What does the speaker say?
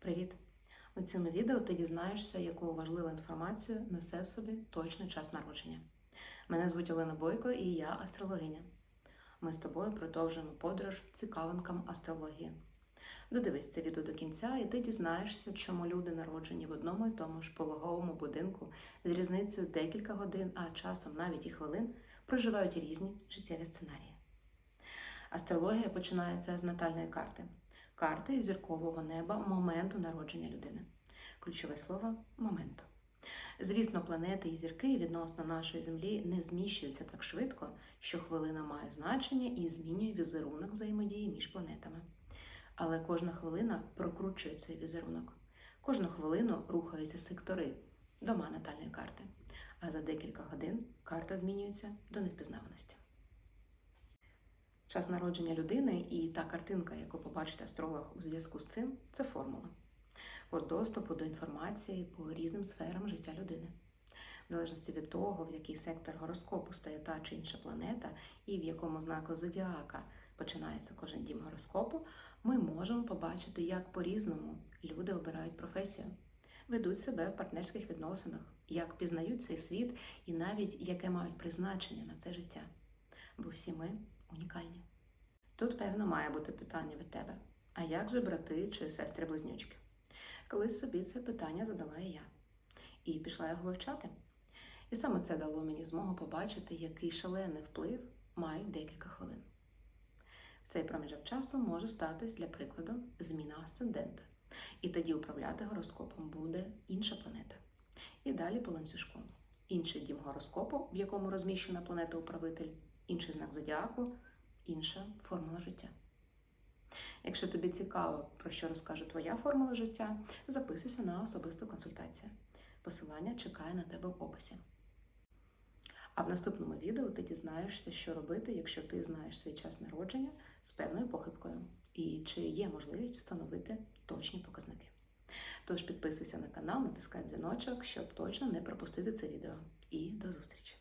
Привіт! У цьому відео ти дізнаєшся, яку важливу інформацію несе в собі точний час народження. Мене звуть Олена Бойко і я астрологиня. Ми з тобою продовжуємо подорож цікавинкам астрології. Додивись це відео до кінця, і ти дізнаєшся, чому люди народжені в одному і тому ж пологовому будинку з різницею декілька годин, а часом навіть і хвилин, проживають різні життєві сценарії. Астрологія починається з натальної карти карти зіркового неба моменту народження людини. Ключове слово моменту. Звісно, планети і зірки відносно нашої Землі не зміщуються так швидко, що хвилина має значення і змінює візерунок взаємодії між планетами. Але кожна хвилина прокручує цей візерунок. Кожну хвилину рухаються сектори дома натальної карти. А за декілька годин карта змінюється до невпізнаваності. Час народження людини і та картинка, яку побачить астролог у зв'язку з цим, це формула От доступу до інформації по різним сферам життя людини. В залежності від того, в який сектор гороскопу стає та чи інша планета, і в якому знаку зодіака починається кожен дім гороскопу, ми можемо побачити, як по-різному люди обирають професію, ведуть себе в партнерських відносинах, як пізнають цей світ і навіть яке мають призначення на це життя. Бо всі ми унікальні. Тут, певно, має бути питання від тебе: а як же брати чи сестри-близнючки? Колись собі це питання задала і я, і пішла його вивчати. І саме це дало мені змогу побачити, який шалений вплив мають декілька хвилин. В цей проміжок часу може статись, для прикладу, зміна асцендента. І тоді управляти гороскопом буде інша планета. І далі по ланцюжку. Інший дім гороскопу, в якому розміщена планета-управитель, інший знак зодіаку, інша формула життя. Якщо тобі цікаво, про що розкаже твоя формула життя, записуйся на особисту консультацію. Посилання чекає на тебе в описі. А в наступному відео ти дізнаєшся, що робити, якщо ти знаєш свій час народження з певною похибкою, і чи є можливість встановити точні показники. Тож підписуйся на канал, натискай дзвіночок, щоб точно не пропустити це відео. І до зустрічі!